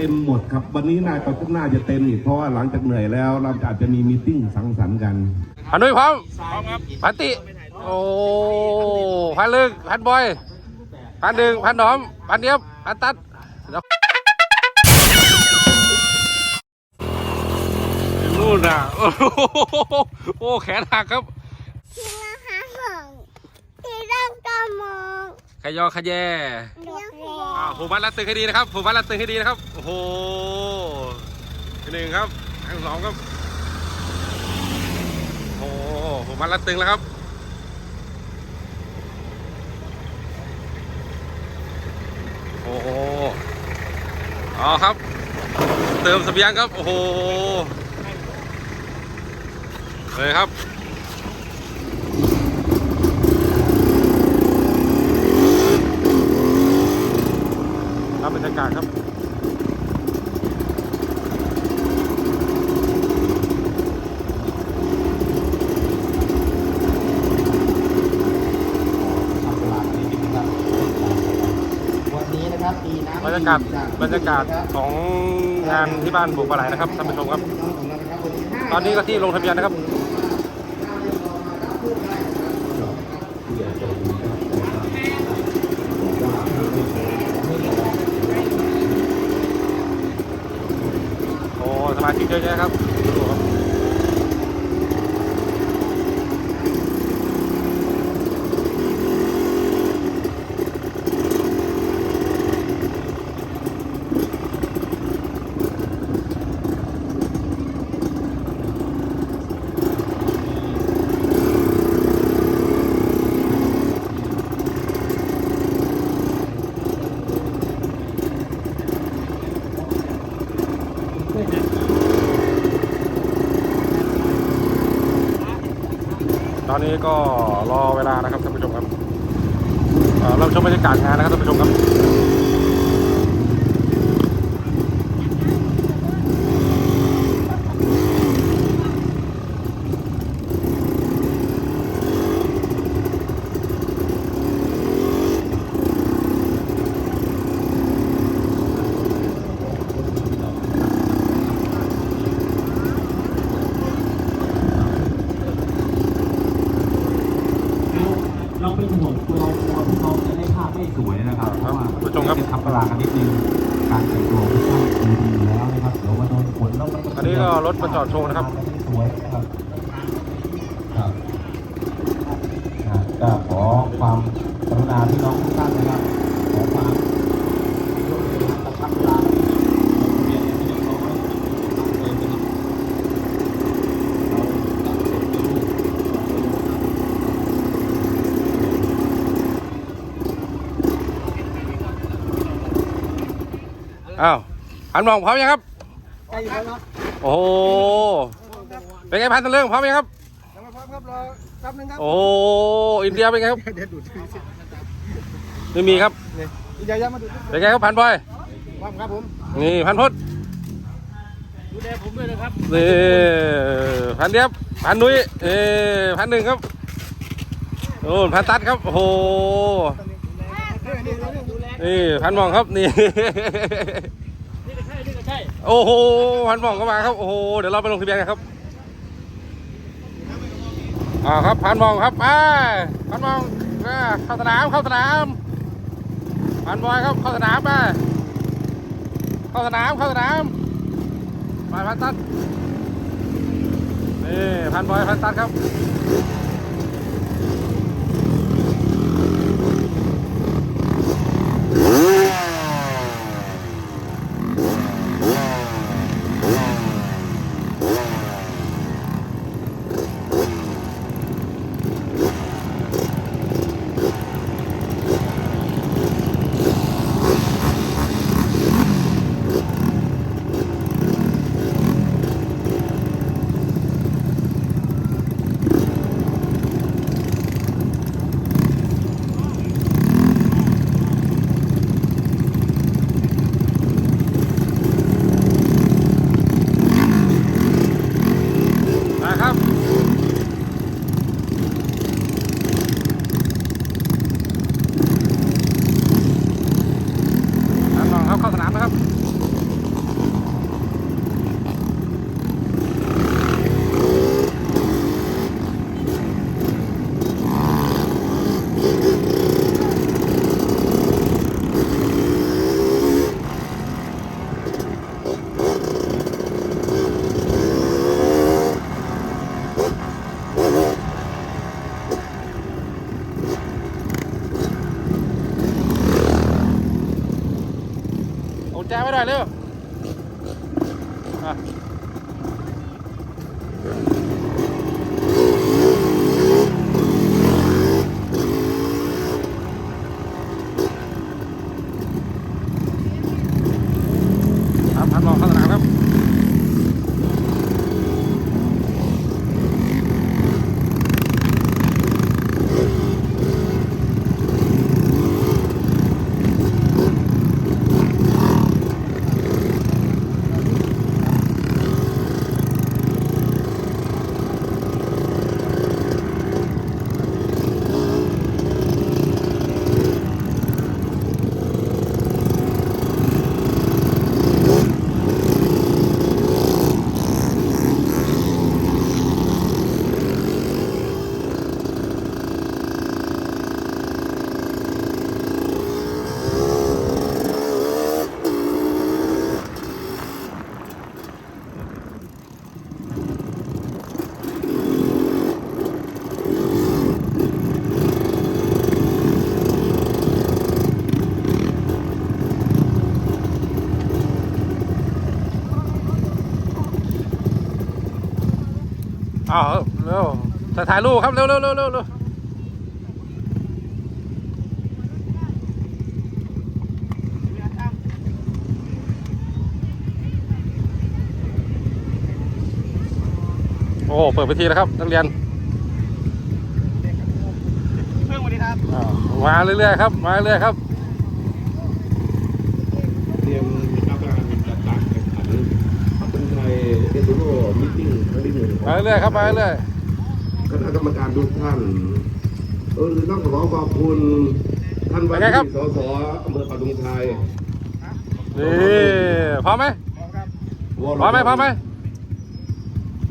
ต็มหมดครับ วันนี้น่าจะน่าจะเต็มอีกเพราะว่าหลังจากเหนื่อยแล้วเราจะอาจจะมีมีตติ้งสังสรรค์กันพันนุ้ยพร้อมพร้อมครับพันติ โอ้พันลึกพันบอยพันหนึ่งพันหนอมพันเดียบพันตัดเดี๋ยวนู่นน่ะโอ้โหโอ้แขนหักครับทีละหาของทีร่างกามองขยอขยแย เลี้ยงหัวอ่าผูกมัดรัดตึงให้ดีนะครับผูกมัดรัดตึงให้ดีนะครับโอ้โหหนึ่งครับอันสองครับโอ้โหผูกมัดรัดตึงแล้วครับโอ้โหอ๋อครับ เติมสเสบียงครับ โอ้โหเลยครับ ครับบรรยากาศครับ วันนี้นะครับมีน้ำ บรรยากาศบรรยากาศของงานที่บ้านบุกปลาไหลนะครับท่านผู้ชมครับ ตอนนี้ก็ที่ลงทะเบียนนะครับโอ้สมาชิกเยอะแยะครับดูครับ ตอนนี้ก็รอเวลานะครับท่านผู้ชมครับเราชมบรรยากาศงานนะครับท่านผู้ชมครับ เราเป็นห่วงเราเราพวกเราจะได้ภาพไม่สวยนะครับเพราะว่า ผู้ชมครับ เป็นทับป ลากันนิดนึงการแต่งตัวก็ดีแล้วนะครับเดี๋ยวมาโดนฝนแล้วมันอันนี้ก็รถมาจอดโชว์นะครับสวยนะครับอ่าก็ขอความกรุณาพี่น้องทุกท่านนะครับขอความร่วมมือกระชับเวลาลงทะเบียนให้เรียบร้อยนะครับเลยนะครับเราตัดเสร็จไม่รู้นะครับ อ้าวพันมองพร้อมยังครับโอ้โหเป็นไงพันตะเรื่องพร้อมยังครับ ยังไม่พร้อมครับรอแป๊บนึงครับโอ้โหอินเดียเป็นไงครับเดี๋ยวดูดไม่มีครับอีกอย่าอย่ามาดูดเป็นไงครับพันบอยพร้อมครับผมนี่พันพดดูแลผมด้วยนะครับนี่พันเดียบพันนุ้ยเออพันหนึ่งครับโอ้พันตัดครับโอ้โหนี่นี่ดูแล นี่พันมองครับนี่ นี่ก็ใช่นี่ก็ใช่โอ้โหพันมองก็มาครับโอ้โหเดี๋ยวเราไปลงทะเบียนกันครับอ่าครับพันมองครับไปพันมองอ่าเข้าสนามเข้าสนามพันบอยครับเข้าสนามไปเข้าสนามเข้าสนามไปพันตัดนี่พันบอยพันตัดครับ Ooh. เร็ว อ้าวเร็วถ่ายถ่ายรูปครับเร็วเร็วเร็วเร็วเร็วโอ้โหเปิดไปทีแล้วครับนักเรียนเพื่อนสวัสดีครับอ้าวมาเรื่อยๆครับ มาเรื่อยๆครับ เตรียมนะครับการจัดการแข่งขันปัตตไทยเอสโรมิทติ้ง ครั้งที่หนึ่งมาเรื่อยๆครับมาเรื่อยคณะกรรมการทุกท่านเออต้องขอขอบคุณท่านว่าที่สสอำเภอปัตตงชัยๆนี่พร้อมไหมพร้อมไหมพร้อมไหม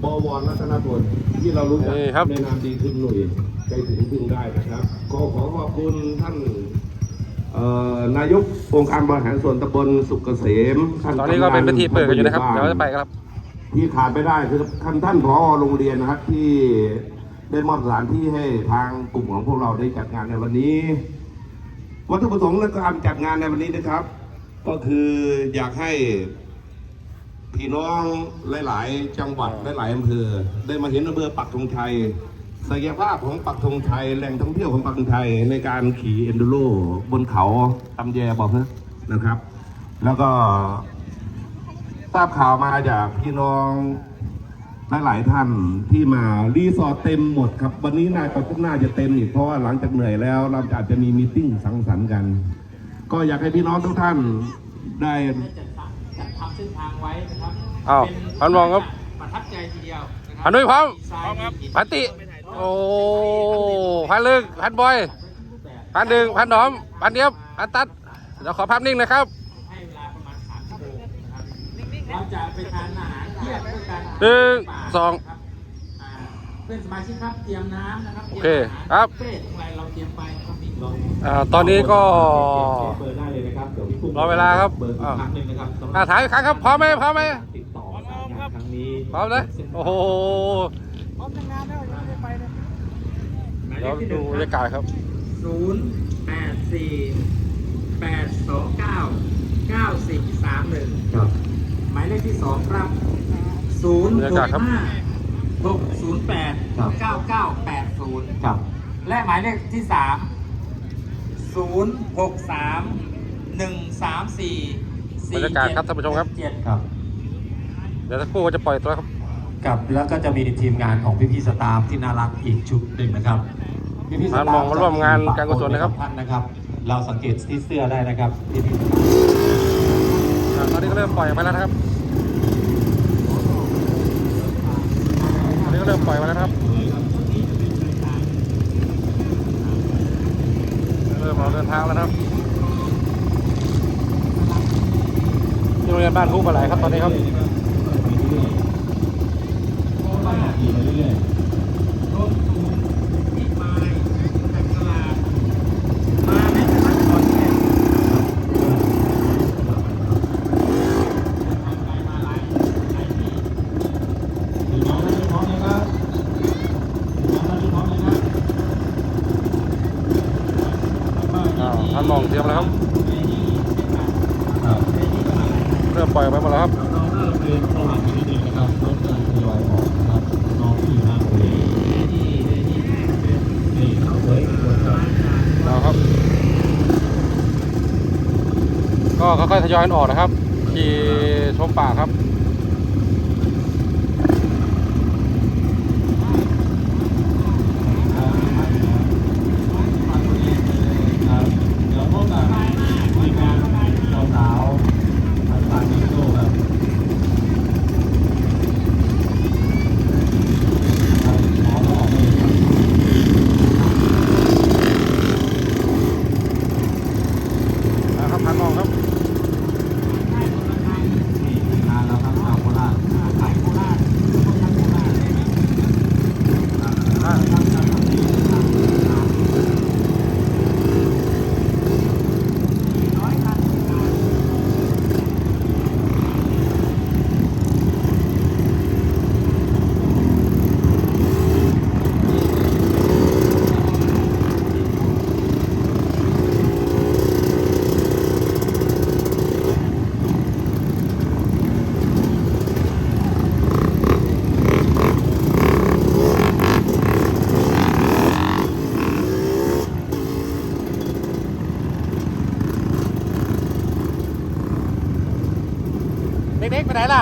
บวรรัตนพลที่เรารู้จักนี่ครับในนามดีขึ้นหน่วยใจถึงพึ่งได้นะครับ ขอขอขอบคุณท่านเอ่อนายกองค์การบริหารส่วนตำบลสุกเกษมท่านตอนนี้ก็เป็นพิธีเปิดกันอยู่นะครับ เดี๋ยวเราจะไปกันครับ ที่ขาดไม่ได้คือท่านท่านผอโรงเรียนนะครับ ที่ได้มอบสถานที่ให้ทางกลุ่มของพวกเราได้จัดงานในวันนี้ วัตถุประสงค์ในการจัดงานในวันนี้นะครับ ก็คืออยากให้พี่น้องหลาย ๆ จังหวัดหลายๆอำเภอได้มาเห็นอำเภอปักธงชัยศักยภาพของปักธงชัยแหล่งท่องเที่ยวของปักธงชัยในการขี่เอนดูโรบนเขาตำแยบอกเพื่อนะครับ แล้วก็ ทราบข่าวมาจากพี่น้องหลายๆท่านที่มารีสอร์ทเต็มหมดครับ วันนี้น่าจะน่าจะเต็มอีกเพราะว่าหลังจากเหนื่อยแล้ว เราอาจจะมีมีตติ้งสังสรรค์กัน ก็อยากให้พี่น้องทุกท่านได้จัดจัดทำเส้นทางไว้นะครับอ้าวเป็นพันมองครับประทับใจทีเดียวนะครัพันด้วยพร้อมดีไซน์ดีพันติ โอ้พันลึกพันบอย พันหนึ่งพันหนอม พันเดียบพันตัดเดี๋ยวขอภาพนิ่งนะครับ เราจะไปทานอาหารเที่ยงด้วยกันหนึ่งสองนะครับอ่าเพื่อนสมาชิกครับเตรียมน้ำนะครับโอเคตยมอาหาครับเฟรของอะไรเราเตรียมไปนะครับมีกล่องอ่าตอนนี้ก็ เบอร์ได้เลยนะครับเดี๋ยวพี่กุ้งรอเวลาครับเบอร์อีกอ่าครั้งหนึ่งนะครับสำหรับอ่าถ่ายอีกครั้งครับพร้อมไหมพร้อมไหมติดต่อประสานงานครั้งนี้พร้อมเลยโอ้โหพร้อมทำงานแล้วยังไม่ได้ไปเลยหมายเลเดี๋ยวขที่หดูนึ่งบรรยากาศครับ ศูนย์แปดสี่แปดสองเก้าเก้าสี่สามหนึ่งครับหมายเลขที่สองครับศูนย์บรรหยากาศกครับห้าหกศูนย์แปดครับเก้าเก้าแปดศูนย์ครับ และหมายเลขที่สามศูนย์หกสามหนึ่งสามสี่บรรยากาศครับท่านผู้ชมครับเจ็ดครับ เดี๋ยวสักครู่ก็จะปล่อยตัวครับกับแล้วก็จะมีทีมงานของพี่ๆสตาฟที่น่ารักอีกชุดหนึ่งนะครับพี่ๆสมาตาฟลองมาร่วมงานการกุศลนะครับท่านนะครับ เราสังเกตที่เสื้อได้นะครับพี่ๆสตาฟอ่าตอนนี้ก็เริ่มปล่อยออกไปแล้วนะครับ ตอนนี้ก็ เริ่มปล่อยมาแล้วครับ เริ่มออกเดินทางแล้วครับที่โรงเรียนบ้านคู่ปลาไหลครับตอนนี้ครับ็ค่อยๆทยอยกันออกนะครับ ขี่ชมป่าครับ เล็กๆไปไหนล่ะ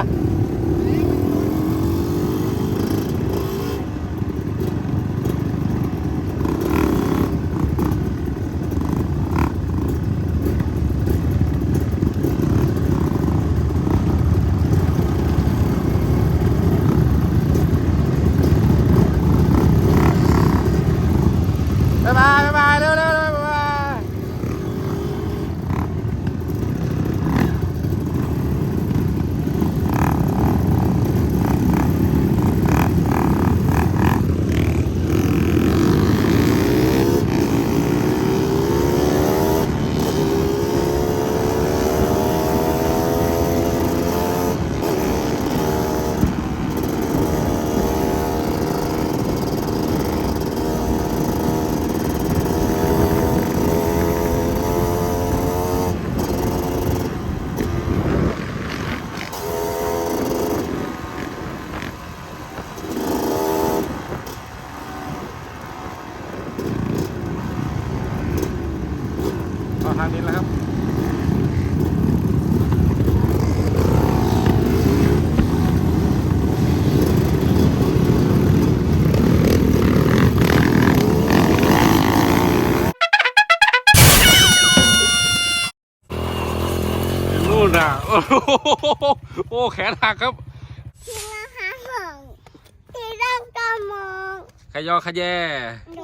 บายบายบ๊ายบาย โอ้แขนหักครับทีละหงทีกระมองขยอขยแย ด